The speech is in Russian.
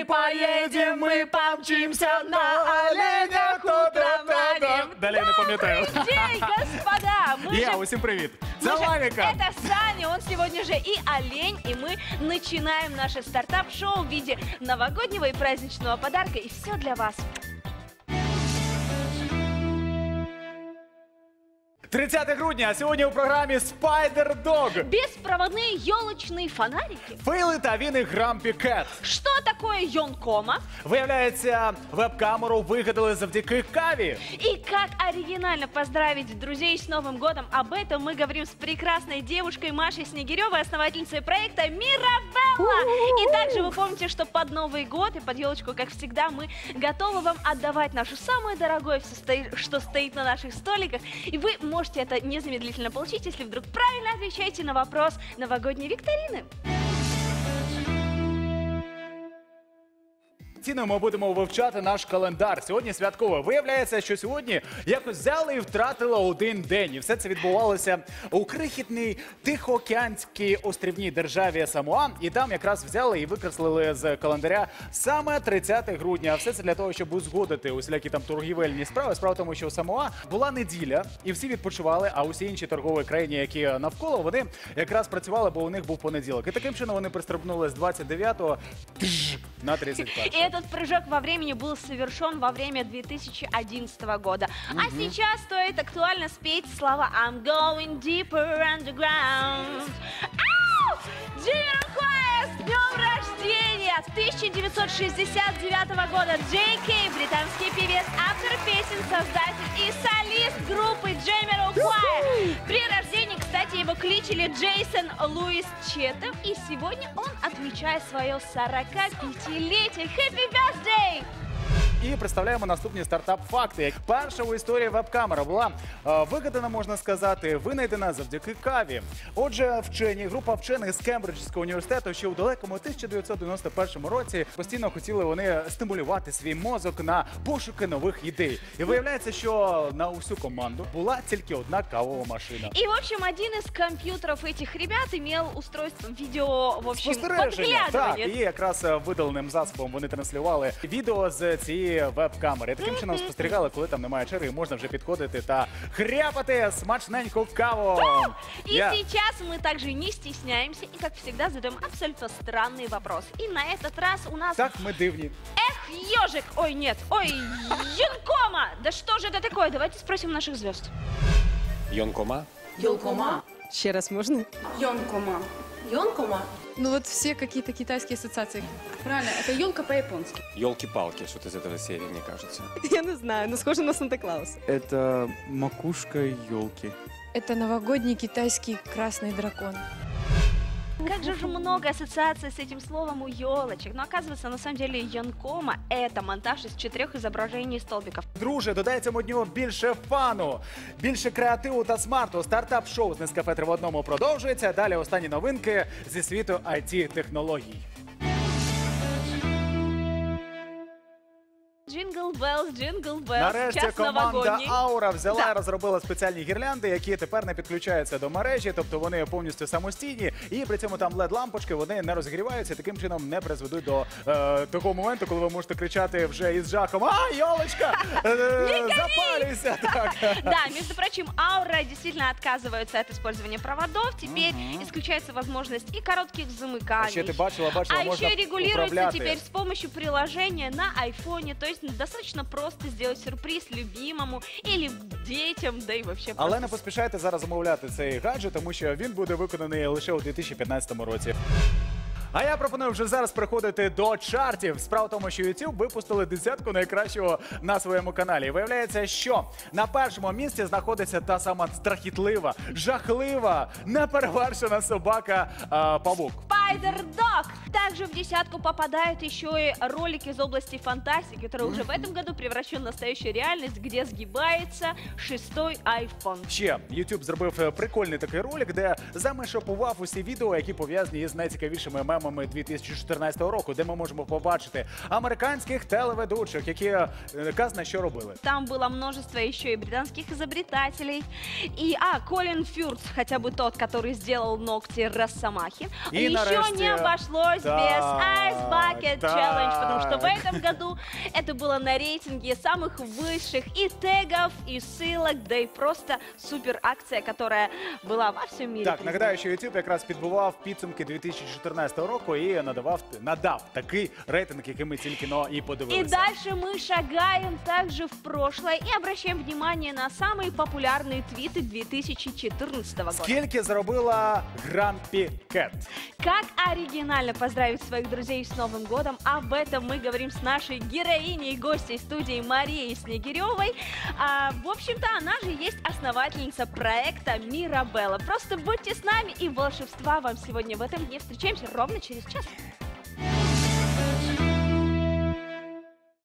Мы поедем, мы помчимся на оленях утром ранним. Далі я не пам'ятаю. День, господа! Мы Є, же- усім привіт. мы Це же- Лавіка. Это Саня, он сегодня же и олень, и мы начинаем наше стартап-шоу в виде новогоднего и праздничного подарка, и все для вас. 30 грудня, а сьогодні у програмі Spider Dog. Беспроводные елочные фонарики. Фейли та він і Грампі Кет. Что такое Йонкома? Виявляється, веб-камеру вигадали завдяки каві. И как оригинально поздравить друзей с Новым годом, об этом мы говорим с прекрасной девушкой Машей Снегиревой, основательницей проекта Мирабелла. И также вы помните, что под Новый год и под елочку, как всегда, мы готовы вам отдавать нашу самое дорогое, всё стои- что стоит на наших столиках. И вы можете это незамедлительно получить, если вдруг правильно отвечаете на вопрос новогодней викторины. Ціною ми будемо вивчати наш календар. Сьогодні святкове. Виявляється, що сьогодні якось взяли і втратили один день. І все це відбувалося у крихітній тихоокеанській острівній державі Самоа. І там якраз взяли і викреслили з календаря саме 30 грудня. А все це для того, щоб узгодити усілякі там торгівельні справи. Справа в тому, що у Самоа була неділя, і всі відпочивали. А усі інші торгові країни, які навколо, вони якраз працювали, бо у них був понеділок. І таким чином вони пристрибнули з 29-го на 31 И этот прыжок во времени был совершен во время 2011 года. А сейчас стоит актуально спеть слова I'm going deeper underground. Ау! Jamiroquai, с днем рождения! 1969 года Джей Кей, британский певец, автор песен, создатель и солист группы Jamiroquai. Кличили Джейсон Луис Четем, и сегодня он отмечает свое 45-летие. Happy birthday! І представляємо наступні стартап-факти. Перша у історії веб-камера була е, вигадана, можна сказати, винайдена завдяки каві. Отже, вчені, група вчених з Кембриджського університету ще у далекому 1991 році постійно хотіли вони стимулювати свій мозок на пошуки нових ідей. І виявляється, що на усю команду була тільки одна кавова машина. И, в общем, один из компьютеров этих ребят имел устройство видео, в общем, Спостереження. Так, і якраз е, видаленим засобом вони транслювали відео з цієї веб-камери. Таким чином спостерігали, коли там немає черги, і можна вже підходити та хряпати смачненьку каву. И Я- сейчас мы также не стесняемся и, как всегда, задаем абсолютно странные вопросы. И на этот раз у нас... Так ми дивні. Эх, ежик! Ой, нет, ой, Юнкома! Да что же это такое? Давайте спросим наших звезд. Йонкома. Йонкома. Ще раз можно? Йонкома. Йонкома? Ну вот все какие-то китайские ассоциации. Правильно, это елка по-японски. Елки-палки, что-то из этого серии, мне кажется. Я не знаю, но схоже на Санта-Клауса. Это макушка елки. Это новогодний китайский красный дракон. Как же же много ассоциаций с этим словом у елочек. Но оказывается, на самом деле, Янкома – это монтаж из четырех изображений столбиков. Друже, додай цьому дню більше фану, більше креативу та смарту. Стартап-шоу з Нескафе три в одному продовжується. Далі останні новинки зі світу it технологій Джингл Беллс, Джингл Беллс, Нарешті час команда новогодній. Аура взяла Да. і розробила спеціальні гірлянди, які тепер не підключаються до мережі, тобто вони повністю самостійні, і при цьому там led лампочки вони не розгріваються, таким чином не призведуть до е, такого моменту, коли ви можете кричати вже із жахом: А, йолочка! Е, запалюйся! Так. Да, между прочим, Аура действительно отказываются от использования проводов. Теперь исключается возможность и коротких замыканий. А ще ти бачила, бачила, А можна еще регулируется управляти. теперь с помощью приложения на айфоне. То есть достаточно просто сделать сюрприз любимому или детям, да и вообще Але не поспішайте зараз замовляти цей гаджет, тому що він буде виконаний лише у 2015 році. А я пропоную вже зараз переходити до чартів. Справа в тому, що YouTube випустили десятку найкращого на своєму каналі. І виявляється, що на першому місці знаходиться та сама страхітлива, жахлива, неперевершена собака а, павук. Spider Dog. Также в десятку попадают еще и ролики из области фантастики, который уже в этом году превращен в настоящую реальность, где сгибается шестой iPhone. Ще YouTube зробив е, прикольний такий ролик, де замешопував усі відео, які пов'язані із найцікавішими мемами темами 2014 року, де ми можемо побачити американських телеведучих, які е, казна що робили. Там было множество еще и британских изобретателей. И, а, Колин Фюрц, хотя бы тот, который сделал ногти Росомахи. И еще нарешті- не обошлось Так, без Ice Bucket так. Challenge, потому что в этом году это было на рейтинге самых высших и тегов, и ссылок, да и просто супер акция, которая была во всем мире. Так, нагадаю, що YouTube якраз підбував підсумки 2014 року і надавав надав такий рейтинг, який ми тільки но і И подивилися. дальше мы шагаем также в прошлое и обращаем внимание на самые популярные твиты 2014 года. Скільки заробила Грампі Кет? Как оригинально поздравить своих друзей с Новым годом, об этом мы говорим с нашей героиней и гостьей студии Марией Снегиревой. А, в общем-то, она же есть основательница проекта Мирабелла. Просто будьте с нами и волшебства вам сегодня в этом дне. Встречаемся ровно через час.